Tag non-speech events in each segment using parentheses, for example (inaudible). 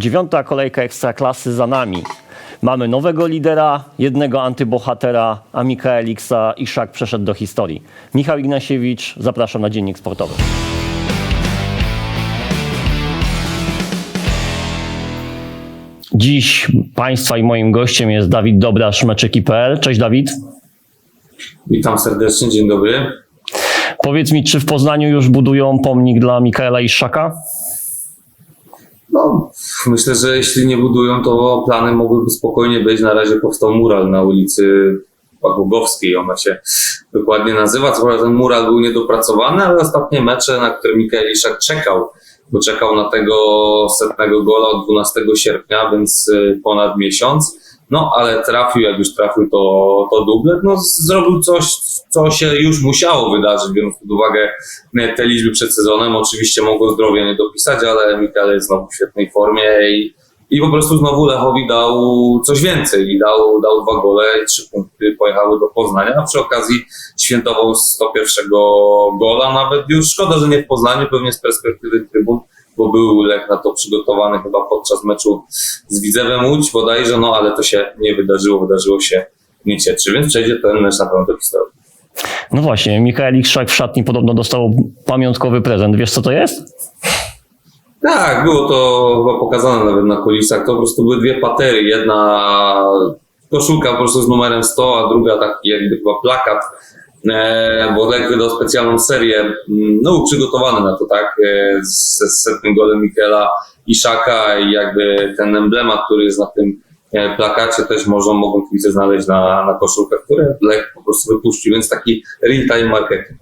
Dziewiąta kolejka Ekstraklasy za nami. Mamy nowego lidera, jednego antybohatera, a Mikaeliksa Iszak przeszedł do historii. Michał Ignasiewicz, zapraszam na Dziennik Sportowy. Dziś Państwa i moim gościem jest Dawid Dobrasz, meczyki.pl. Cześć Dawid. Witam serdecznie, dzień dobry. Powiedz mi, czy w Poznaniu już budują pomnik dla Mikaela Iszaka? No, myślę, że jeśli nie budują, to plany mogłyby spokojnie być. Na razie powstał mural na ulicy Pagłogowskiej, ona się dokładnie nazywa. Co prawda ten mural był niedopracowany, ale ostatnie mecze, na które Mikael Iszak czekał, bo czekał na tego setnego gola od 12 sierpnia, więc y, ponad miesiąc. No, ale trafił, jak już trafił, to, to dublet. No, zrobił coś, co się już musiało wydarzyć, biorąc pod uwagę e, te liczby przed sezonem. Oczywiście mogło zdrowie nie dopisać, ale Mikael jest znowu w świetnej formie i, i po prostu znowu Lechowi dał coś więcej i dał, dał dwa gole i trzy punkty pojechały do Poznania, a przy okazji świętował 101 gola, nawet już szkoda, że nie w Poznaniu, pewnie z perspektywy trybun, bo był Lech na to przygotowany chyba podczas meczu z Widzewem Łódź bodajże, no ale to się nie wydarzyło, wydarzyło się w Niecietrzy, więc przejdzie ten mecz na pewno do historii. No właśnie, Mikael Iszak w szatni podobno dostał pamiątkowy prezent. Wiesz co to jest? Tak, było to chyba pokazane nawet na kulisach. To po prostu były dwie patery. Jedna koszulka po prostu z numerem 100, a druga taki jakby chyba plakat. E, bo Lech wydał specjalną serię, mm, no przygotowany na to, tak, e, z, setnym golem Michaela Iszaka i jakby ten emblemat, który jest na tym plakacie też można, mogą kibice znaleźć na, na koszulkach, które Lech po prostu wypuścił, więc taki real-time marketing.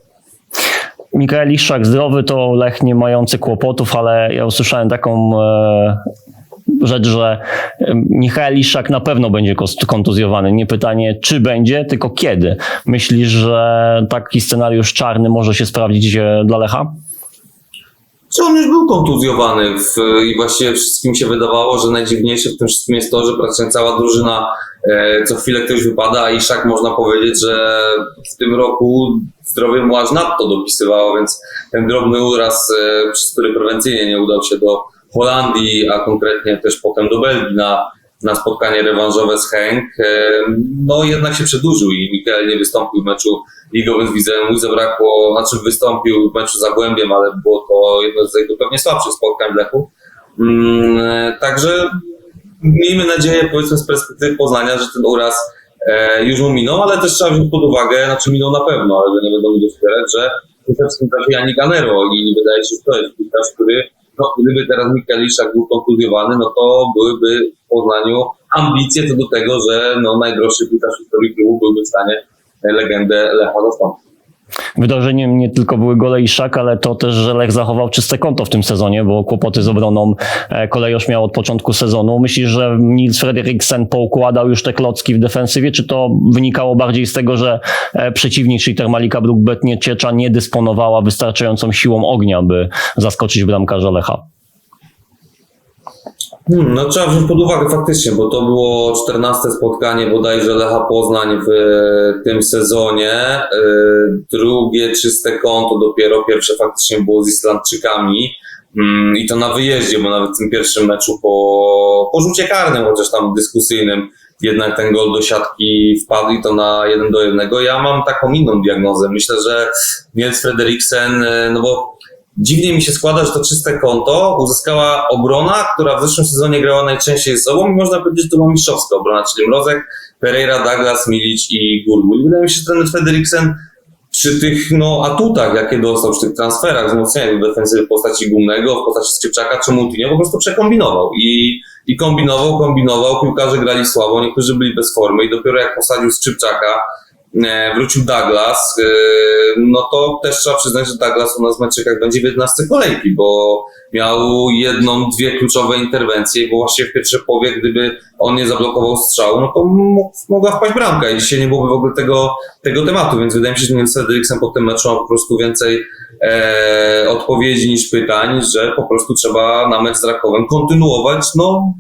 Mikael Iszak zdrowy to Lech nie mający kłopotów, ale ja usłyszałem taką e, rzecz, że e, Michael Iszak na pewno będzie kontuzjowany. Nie pytanie, czy będzie, tylko kiedy. Myślisz, że taki scenariusz czarny może się sprawdzić e, dla Lecha? Czy on już był kontuzjowany w, i właściwie wszystkim się wydawało, że najdziwniejsze w tym wszystkim jest to, że praktycznie cała drużyna e, co chwilę ktoś wypada, a Iszak można powiedzieć, że w tym roku zdrowie mu aż nadto dopisywało, więc ten drobny uraz, e, przez który prewencyjnie nie udał się do Holandii, a konkretnie też potem do Belgii na, na spotkanie rewanżowe z Henk, e, no jednak się przedłużył i Mikael nie wystąpił w meczu ligowym z Widzem. Mój zabrakło, znaczy wystąpił w meczu z Zagłębiem, ale było to jedno z jego pewnie słabszych spotkań w Lechu. Mm, także miejmy nadzieję, powiedzmy z perspektywy Poznania, że ten uraz e, już mu minął, ale też trzeba wziąć pod uwagę, znaczy minął na pewno, ale nie będą mi doskwierać, że przede wszystkim trafi Janik Ganero i wydaje się, że to jest piłkarz, który no, gdyby teraz Mikael Iszak był kontuzjowany, no to byłyby w Poznaniu ambicje co do tego, że no, najdroższy piłkarz historii klubu byłby w stanie legendę Lecha zastąpić. Wydarzeniem nie tylko były gole Iszak, ale to też, że Lech zachował czyste konto w tym sezonie, bo kłopoty z obroną e, kolejosz miał od początku sezonu. Myślisz, że Nils Frederiksen poukładał już te klocki w defensywie, czy to wynikało bardziej z tego, że e, przeciwnik, czyli Termalika Brukbet Nieciecza nie dysponowała wystarczającą siłą ognia, by zaskoczyć bramkarza Lecha? Hmm, no trzeba wziąć pod uwagę faktycznie, bo to było 14 spotkanie bodajże Lecha Poznań w e, tym sezonie. E, Drugie czyste konto dopiero, pierwsze faktycznie było z Islandczykami. Mm, I to na wyjeździe, bo nawet w tym pierwszym meczu po, po rzucie karnym, chociaż tam dyskusyjnym, jednak ten gol do siatki wpadł i to na jeden do jednego. Ja mam taką inną diagnozę. Myślę, że Niels Frederiksen, e, no bo dziwnie mi się składa, że to czyste konto uzyskała obrona, która w zeszłym sezonie grała najczęściej z sobą i można powiedzieć, że to była mistrzowska obrona, czyli Mrozek, Pereira, Douglas, Milic i Gurgul. Wydaje mi się, że ten Frederiksen przy tych no, atutach, jakie dostał, przy tych transferach, wzmocnieniu defensywy w postaci Gumnego, w postaci Skrzypczaka czy Moutinho, po prostu przekombinował. I, I kombinował, kombinował, piłkarze grali słabo, niektórzy byli bez formy i dopiero jak posadził Skrzypczaka, wrócił Douglas, e, no to też trzeba przyznać, że Douglas u nas w meczykach będzie w 11 kolejki, bo miał jedną, dwie kluczowe interwencje, bo właściwie w pierwszej połowie, gdyby on nie zablokował strzału, no to mógł, mogła wpaść bramka i dzisiaj nie byłoby w ogóle tego, tego tematu, więc wydaje mi się, że Niels Frederiksen po tym meczu ma po prostu więcej e, odpowiedzi niż pytań, że po prostu trzeba na mecz z Rakowem kontynuować, no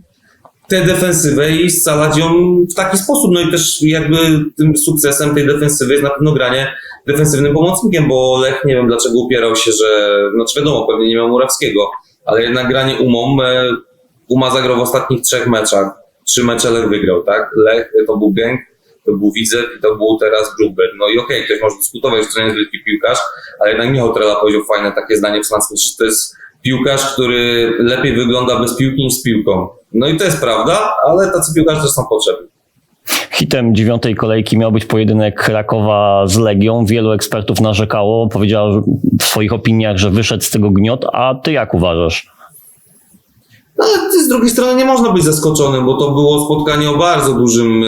tę defensywę i scalać ją w taki sposób. No i też jakby tym sukcesem tej defensywy jest na pewno granie defensywnym pomocnikiem, bo Lech nie wiem dlaczego upierał się, że, znaczy wiadomo, pewnie nie miał Murawskiego, ale jednak granie umą e, Uma zagrał w ostatnich trzech meczach. Trzy mecze Lech wygrał, tak? Lech to był Genk, to był Widzew i to był teraz Brugberg. No i okej, ktoś może dyskutować, że to nie jest wielki piłkarz, ale jednak Michał Trela powiedział fajne takie zdanie w że to jest piłkarz, który lepiej wygląda bez piłki niż z piłką. No i to jest prawda, ale tacy piłkarze też są potrzebni. Hitem dziewiątej kolejki miał być pojedynek Krakowa z Legią. Wielu ekspertów narzekało, powiedziało że- w swoich opiniach, że wyszedł z tego gniot, a ty jak uważasz? No, ale z drugiej strony nie można być zaskoczonym, bo to było spotkanie o bardzo dużym e,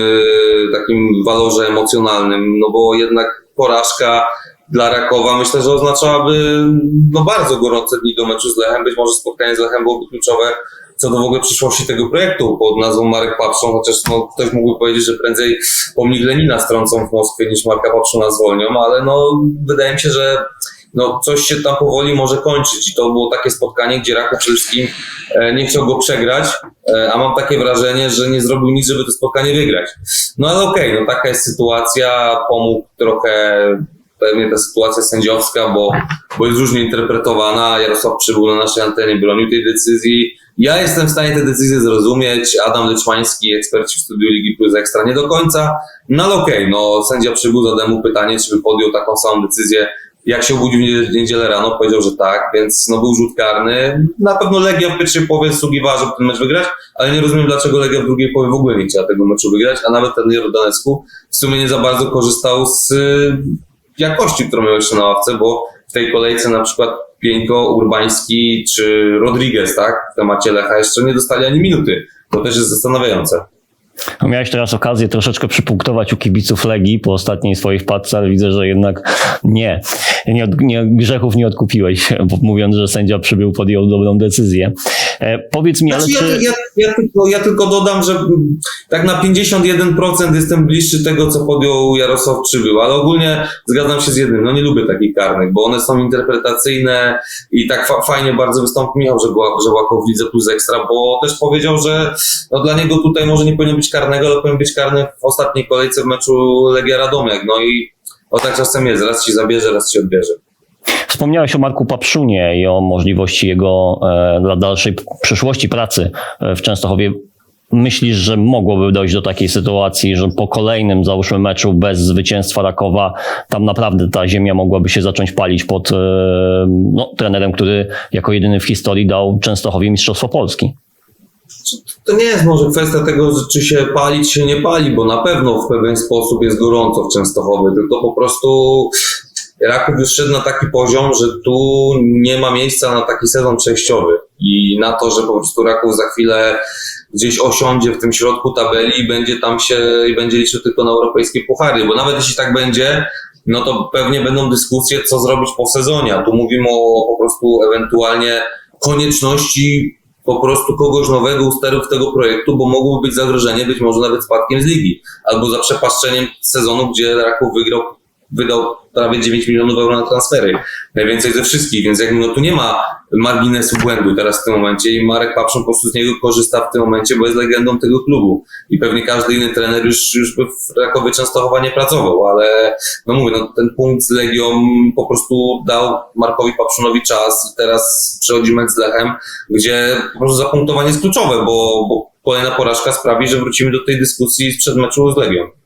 takim walorze emocjonalnym, no bo jednak porażka dla Rakowa myślę, że oznaczałaby no, bardzo gorące dni do meczu z Lechem. Być może spotkanie z Lechem byłoby kluczowe co do w ogóle przyszłości tego projektu pod nazwą Marek Papszon, chociaż no, ktoś mógłby powiedzieć, że prędzej pomnik Lenina strącą w Moskwie niż Marka Papszona zwolnią, ale no wydaje mi się, że no, coś się tam powoli może kończyć i to było takie spotkanie, gdzie Raków przede wszystkim nie chciał go przegrać, e, a mam takie wrażenie, że nie zrobił nic, żeby to spotkanie wygrać. No ale okej, no taka jest sytuacja, pomógł trochę pewnie ta sytuacja sędziowska, bo, bo jest różnie interpretowana. Jarosław Przybył na naszej antenie bronił tej decyzji. Ja jestem w stanie tę decyzję zrozumieć. Adam Leczmański, eksperci w studiu Ligi Plus Ekstra nie do końca. No ale okej, no sędzia Przybył zadał mu pytanie, czy by podjął taką samą decyzję. Jak się obudził w niedzielę- rano, powiedział, że tak, więc no był rzut karny. Na pewno Legia w pierwszej połowie zasługiwała, żeby ten mecz wygrać, ale nie rozumiem, dlaczego Legia w drugiej połowie w ogóle nie chciała tego meczu wygrać, a nawet ten Jordanescu w sumie nie za bardzo korzystał z y, jakości, którą miał jeszcze na ławce, bo w tej kolejce na przykład Pieńko, Urbański czy Rodriguez, tak, w temacie Lecha jeszcze nie dostali ani minuty. To też jest zastanawiające. No, Miałeś teraz okazję troszeczkę przypunktować u kibiców Legii po ostatniej swojej wpadce, ale widzę, że jednak nie. Nie, od, nie grzechów nie odkupiłeś, (laughs) mówiąc, że sędzia przybył, podjął dobrą decyzję. E, powiedz mi, ale Znaczy, czy... ja, ja, ja, tylko, ja tylko dodam, że tak na 51% jestem bliższy tego, co podjął Jarosław Przybył, ale ogólnie zgadzam się z jednym, no nie lubię takich karnych, bo one są interpretacyjne i tak fa- fajnie bardzo wystąpił Michał Żełakow w Lidze Plus Ekstra, bo też powiedział, że no, dla niego tutaj może nie powinno być karnego, ale powinien być karny w ostatniej kolejce w meczu Legia Radomiak, no i o tak czasem jest, raz ci zabierze, raz ci odbierze. Wspomniałeś o Marku Papszunie i o możliwości jego e, dla dalszej przyszłości pracy e, w Częstochowie. Myślisz, że mogłoby dojść do takiej sytuacji, że po kolejnym, załóżmy, meczu bez zwycięstwa Rakowa, tam naprawdę ta ziemia mogłaby się zacząć palić pod e, no, trenerem, który jako jedyny w historii dał Częstochowie Mistrzostwo Polski? To nie jest może kwestia tego, czy się pali, czy się nie pali, bo na pewno w pewien sposób jest gorąco w Częstochowie, tylko po prostu Raków już szedł na taki poziom, że tu nie ma miejsca na taki sezon przejściowy. I na to, że po prostu Raków za chwilę gdzieś osiądzie w tym środku tabeli i będzie tam się i będzie liczył tylko na europejskie puchary, bo nawet jeśli tak będzie, no to pewnie będą dyskusje, co zrobić po sezonie, a tu mówimy o po prostu ewentualnie konieczności po prostu kogoś nowego u sterów tego projektu, bo mogłoby być zagrożenie być może nawet spadkiem z ligi, albo zaprzepaszczeniem sezonu, gdzie Raków wygrał, wydał prawie 9 milionów euro na transfery. Najwięcej ze wszystkich, więc jakby no tu nie ma marginesu błędu teraz w tym momencie i Marek Papszon po prostu z niego korzysta w tym momencie, bo jest legendą tego klubu i pewnie każdy inny trener już, już by w Rakowie Częstochowa nie pracował, ale no mówię, no ten punkt z Legią po prostu dał Markowi Papszonowi czas i teraz przychodzi mecz z Lechem, gdzie po prostu zapunktowanie jest kluczowe, bo, bo kolejna porażka sprawi, że wrócimy do tej dyskusji sprzed meczu z Legią.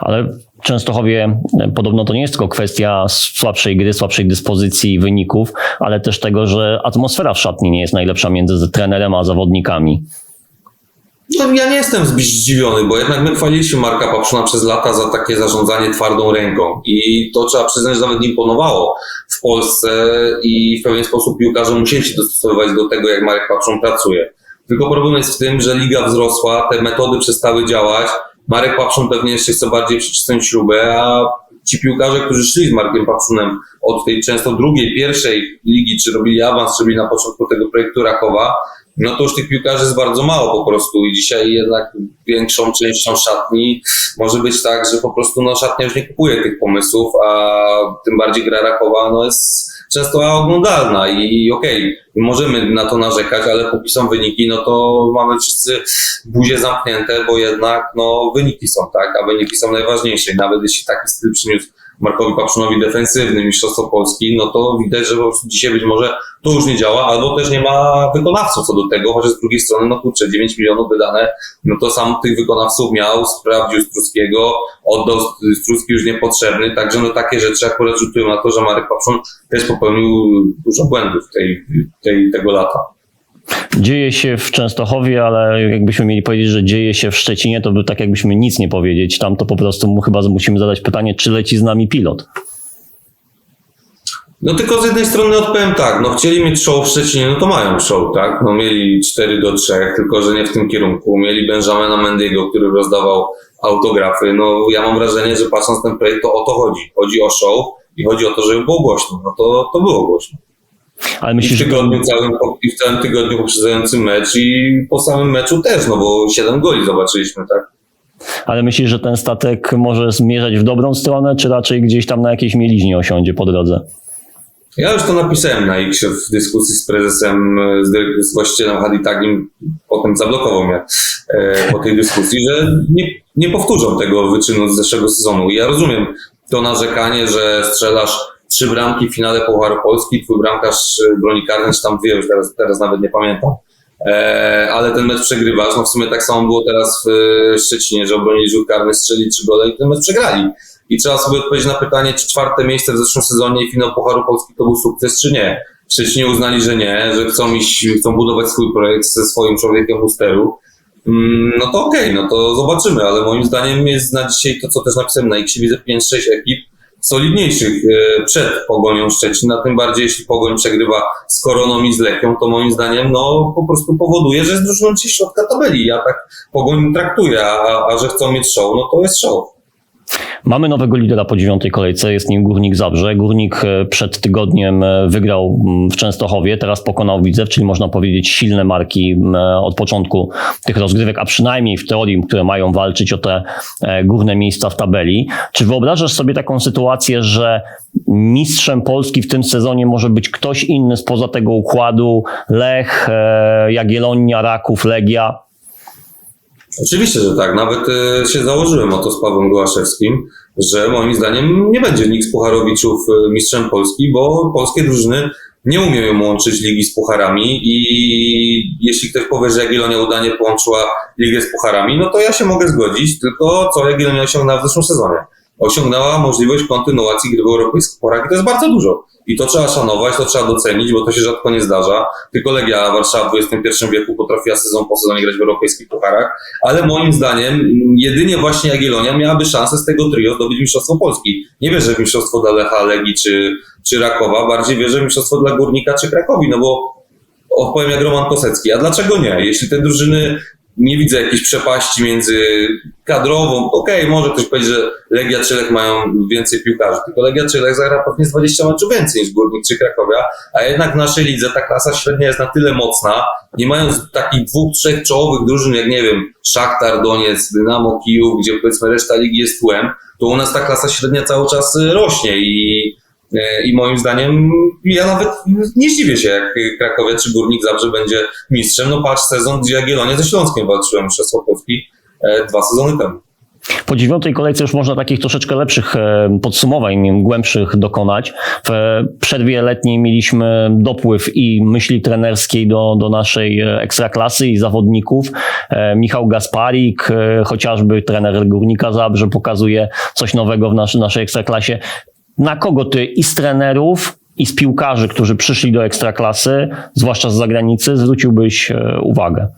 Ale Częstochowie podobno to nie jest tylko kwestia słabszej gry, słabszej dyspozycji wyników, ale też tego, że atmosfera w szatni nie jest najlepsza między trenerem a zawodnikami. No, ja nie jestem zdziwiony, bo jednak my chwaliliśmy Marka Papszuna przez lata za takie zarządzanie twardą ręką i to trzeba przyznać, że nawet imponowało w Polsce i w pewien sposób piłkarze musieli się dostosowywać do tego, jak Marek Papszun pracuje. Tylko problem jest w tym, że liga wzrosła, te metody przestały działać, Marek Papszun pewnie jeszcze chce bardziej przycisnąć śrubę, a ci piłkarze, którzy szli z Markiem Papszunem od tej często drugiej, pierwszej ligi, czy robili awans, czy byli na początku tego projektu Rakowa, no to już tych piłkarzy jest bardzo mało po prostu. I dzisiaj jednak większą częścią szatni może być tak, że po prostu no, szatnia już nie kupuje tych pomysłów, a tym bardziej gra Rakowa no, jest często oglądalna i okej, możemy na to narzekać, ale póki są wyniki, no to mamy wszyscy buzie zamknięte, bo jednak no, wyniki są, tak, a wyniki są najważniejsze. Nawet jeśli taki styl przyniósł Markowi Papszunowi defensywny Mistrzostwo Polski, no to widać, że dzisiaj być może to już nie działa, albo też nie ma wykonawców co do tego, chociaż z drugiej strony, no kurczę, 9 milionów wydane, no to sam tych wykonawców miał, sprawdził Struckiego, oddał Strucki już niepotrzebny, także no takie rzeczy akurat rzutują na to, że Marek Papszun też popełnił dużo błędów tej, tej, tego lata. Dzieje się w Częstochowie, ale jakbyśmy mieli powiedzieć, że dzieje się w Szczecinie, to by tak jakbyśmy nic nie powiedzieć. Tam to po prostu mu chyba musimy zadać pytanie, czy leci z nami pilot. No tylko z jednej strony odpowiem tak, no chcieli mieć show w Szczecinie, no to mają show, tak? No mieli 4 do 3, tylko że nie w tym kierunku. Mieli Benjamina Mendiego, który rozdawał autografy. No ja mam wrażenie, że patrząc ten projekt, to o to chodzi. Chodzi o show i chodzi o to, żeby było głośno. No to, to było głośno. Ale I w, tygodniu całym, I w całym tygodniu poprzedzającym mecz i po samym meczu też, no bo 7 goli zobaczyliśmy, tak? ale myślisz, że ten statek może zmierzać w dobrą stronę, czy raczej gdzieś tam na jakiejś mieliźnie osiądzie po drodze? Ja już to napisałem na X w dyskusji z prezesem, z, z właścicielem Haditagim, potem zablokował mnie e, po tej dyskusji, że nie, nie powtórzą tego wyczynu z zeszłego sezonu. I ja rozumiem to narzekanie, że strzelasz trzy bramki w finale Pucharu Polski, twój bramkarz e, broni karny, czy tam dwie, już teraz, teraz nawet nie pamiętam. E, ale ten mecz przegrywasz, no w sumie tak samo było teraz w e, Szczecinie, że obronili rzut karny, strzeli trzy gole i ten mecz przegrali. I trzeba sobie odpowiedzieć na pytanie, czy czwarte miejsce w zeszłym sezonie i finał Pucharu Polski to był sukces, czy nie. W Szczecinie uznali, że nie, że chcą iść, chcą budować swój projekt ze swoim człowiekiem u steru. Mm, No to okej, no to zobaczymy, ale moim zdaniem jest na dzisiaj to, co też napisałem na X, widzę 5-6 ekip solidniejszych e, przed Pogonią Szczecin, a tym bardziej jeśli Pogoń przegrywa z Koroną i z Lechią, to moim zdaniem no po prostu powoduje, że drużyną ci środka tabeli. Ja tak Pogoń traktuję, a, a że chcą mieć show, no to jest show. Mamy nowego lidera po dziewiątej kolejce, jest nim Górnik Zabrze. Górnik e, przed tygodniem e, wygrał mm, w Częstochowie, teraz pokonał Widzew, czyli można powiedzieć silne marki e, od początku tych rozgrywek, a przynajmniej w teorii, które mają walczyć o te górne miejsca w tabeli. Czy wyobrażasz sobie taką sytuację, że mistrzem Polski w tym sezonie może być ktoś inny spoza tego układu? Lech, Jagiellonia, Raków, Legia? Oczywiście, że tak. Nawet e, się założyłem o to z Pawłem Gołaszewskim, że moim zdaniem nie będzie nikt z Pucharowiczów e, mistrzem Polski, bo polskie drużyny nie umieją łączyć ligi z pucharami i jeśli ktoś powie, że Jagiellonia udanie połączyła ligę z pucharami, no to ja się mogę zgodzić, tylko co Jagiellonia osiągnęła w zeszłym sezonie? Osiągnęła możliwość kontynuacji gry w europejskich pucharach i to jest bardzo dużo. I to trzeba szanować, to trzeba docenić, bo to się rzadko nie zdarza. Tylko Legia Warszawa w XXI wieku potrafiła sezon po sezonie grać w europejskich pucharach, ale moim zdaniem jedynie właśnie Jagiellonia miałaby szansę z tego trio zdobyć Mistrzostwo Polski. Nie wierzę w Mistrzostwo dla Lecha, Legii czy, czy Rakowa, bardziej wierzę w Mistrzostwo dla Górnika czy Krakowi, no bo odpowiem jak Roman Kosecki. A dlaczego nie? Jeśli te drużyny nie widzę jakiejś przepaści między kadrową. Okej, może ktoś powiedzieć, że Legia czy Lech mają więcej piłkarzy, tylko Legia czy Lech zagra pewnie z 20 meczów więcej niż Górnik czy Krakowia, a jednak w naszej lidze ta klasa średnia jest na tyle mocna, nie mając takich dwóch, trzech czołowych drużyn, jak nie wiem, Szachtar, Doniec, Dynamo, Kijów, gdzie powiedzmy reszta ligi jest tłem, to u nas ta klasa średnia cały czas rośnie i I moim zdaniem, ja nawet nie zdziwię się, jak Krakowie czy Górnik Zabrze będzie mistrzem. No patrz, sezon, gdzie Jagiellonia ze Śląskiem walczyłem Mistrzostwo Polski e, dwa sezony temu. Po dziewiątej kolejce już można takich troszeczkę lepszych e, podsumowań, głębszych dokonać. W przerwie letniej mieliśmy dopływ i myśli trenerskiej do, do naszej e, ekstraklasy i zawodników. E, Michał Gasparik, e, chociażby trener Górnika Zabrze, pokazuje coś nowego w nasz, naszej ekstraklasie. Na kogo ty i z trenerów, i z piłkarzy, którzy przyszli do ekstraklasy, zwłaszcza z zagranicy, zwróciłbyś e, uwagę?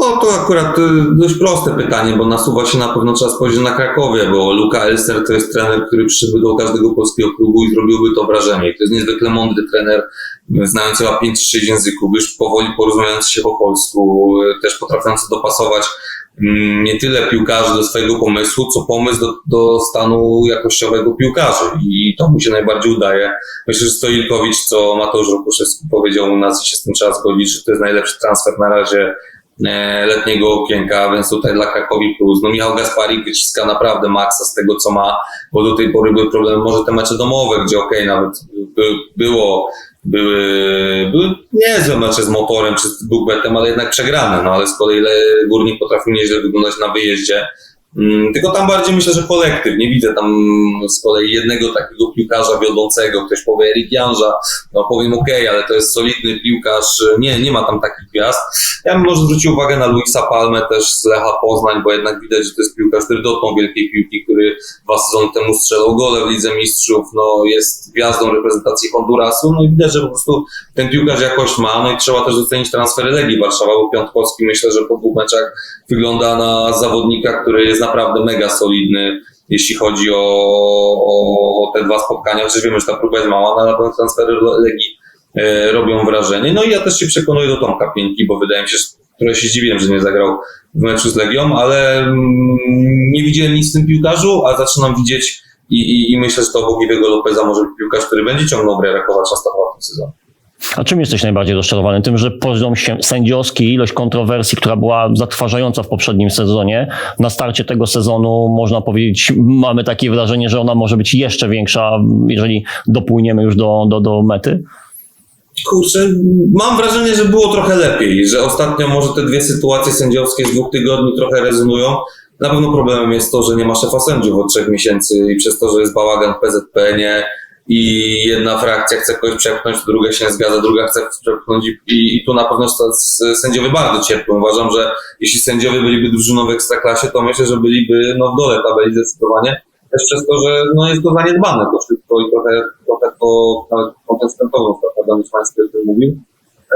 No to akurat y, dość proste pytanie, bo nasuwa się na pewno trzeba spojrzeć na Krakowie, bo Luka Elster to jest trener, który przyszedł do każdego polskiego klubu i zrobiłby to wrażenie. To jest niezwykle mądry trener, znający chyba 5 czy 6 języków, już powoli porozumiejący się po polsku, y, też potrafiący dopasować nie tyle piłkarzy do swojego pomysłu, co pomysł do, do stanu jakościowego piłkarzy i to mu się najbardziej udaje. Myślę, że Stoilkowicz, co Mateusz Rokuszewski powiedział u nas i się z tym trzeba zgodzić, że to jest najlepszy transfer na razie letniego okienka, więc tutaj dla Krakowi plus. No Michał Gasparik wyciska naprawdę maksa z tego, co ma, bo do tej pory były problemy, może te mecze domowe, gdzie okej, nawet by, było, były, były niezłe mecze z motorem czy z Bugbetem, ale jednak przegrane, no ale z kolei Le- Górnik potrafił nieźle wyglądać na wyjeździe. Mm, Tylko tam bardziej myślę, że kolektyw. Nie widzę tam z kolei jednego takiego piłkarza wiodącego. Ktoś powie Erik Janża, no powiem ok, ale to jest solidny piłkarz. Nie, nie ma tam takich gwiazd. Ja bym może zwrócił uwagę na Luisa Palmę też z Lecha Poznań, bo jednak widać, że to jest piłkarz, który dotknął wielkiej piłki, który dwa sezony temu strzelał gole w Lidze Mistrzów, no jest gwiazdą reprezentacji Hondurasu, no i widać, że po prostu ten piłkarz jakoś ma, no i trzeba też docenić transfery Legii Warszawa, bo Piątkowski myślę, że po dwóch meczach wygląda na zawodnika, który jest naprawdę mega solidny, jeśli chodzi o, o, te dwa spotkania, chociaż wiemy, że ta próba jest mała, no ale na pewno transfery Legii e, robią wrażenie. No i ja też się przekonuję do Tomka Piętki, bo wydaje mi się, że trochę się zdziwiłem, że nie zagrał w meczu z Legią, ale mm, nie widziałem nic w tym piłkarzu, a zaczynam widzieć i, i, i myślę, że to obok Lopeza może być piłkarz, który będzie ciągnął grę Rakowa Częstochowa w tym sezonie. A czym jesteś najbardziej rozczarowany? Tym, że poziom sędziowski, ilość kontrowersji, która była zatrważająca w poprzednim sezonie, na starcie tego sezonu można powiedzieć, mamy takie wrażenie, że ona może być jeszcze większa, jeżeli dopłyniemy już do, do, do mety. Kurczę, mam wrażenie, że było trochę lepiej, że ostatnio może te dwie sytuacje sędziowskie z dwóch tygodni trochę rezonują. Na pewno problemem jest to, że nie ma szefa sędziów od trzech miesięcy i przez to, że jest bałagan w PZPN-ie i jedna frakcja chce kogoś przepchnąć, druga się nie zgadza, druga chce przepchnąć i, i, tu na pewno sędziowie bardzo cierpią. Uważam, że jeśli sędziowie byliby drużyną w Ekstraklasie, to myślę, że byliby no, w dole tabeli zdecydowanie. Też przez to, że no, jest to zaniedbane to wszystko i trochę, trochę to nawet kontestentowo, prawda, Mieszkański o tym mówił.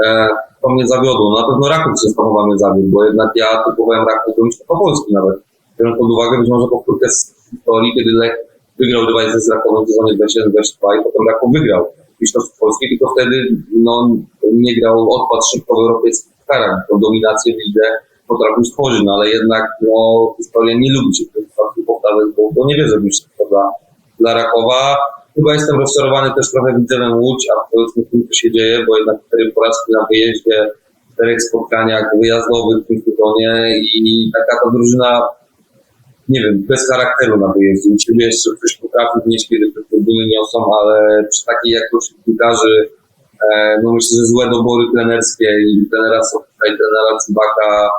E, to mnie zawiodło. Na pewno Raków Częstochowa mnie zawiódł, bo jednak ja typowałem Raków do Polski nawet. Biorąc pod uwagę być może powtórkę z historii, kiedy Lech wygrał rywalizację z Rakowem w sezonie 21-22 i potem Raków wygrał mistrzostwo Polski, tylko wtedy no, nie grał, odpadł szybko w europejskich karach. Tą dominację w potrafił stworzyć, no ale jednak no, historia nie lubi się w tym przypadku powtarzać, bo, bo nie wierzę w mistrzostwo dla, dla Rakowa. Chyba jestem rozczarowany też trochę widzem Łódź, a powiedzmy tym, co się dzieje, bo jednak cztery porażki na wyjeździe, czterech spotkaniach wyjazdowych w tym sezonie i taka ta drużyna, nie wiem, bez charakteru na wyjeździe. U siebie jeszcze ktoś potrafi wnieść, kiedy te trybuny niosą, ale przy takiej jakości piłkarzy, e, no myślę, że złe dobory trenerskie i trenera Sofika i trenera Cybaka,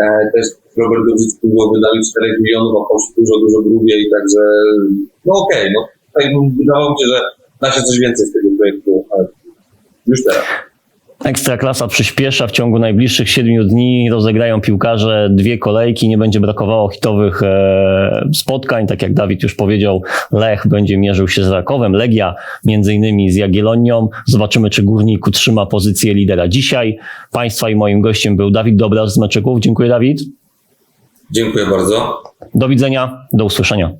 e, też Robert Dobrzycki było wydany 4 milionów, a poszło dużo, dużo drugiej, także no okej, no tutaj wydawało mi się, że da się coś więcej z tego projektu, ale już teraz. Ekstraklasa przyspiesza w ciągu najbliższych siedmiu dni. Rozegrają piłkarze dwie kolejki. Nie będzie brakowało hitowych e, spotkań. Tak jak Dawid już powiedział, Lech będzie mierzył się z Rakowem, Legia między innymi z Jagiellonią. Zobaczymy, czy Górnik utrzyma pozycję lidera dzisiaj. Państwa i moim gościem był Dawid Dobras z Meczyków. Dziękuję, Dawid. Dziękuję bardzo. Do widzenia, do usłyszenia.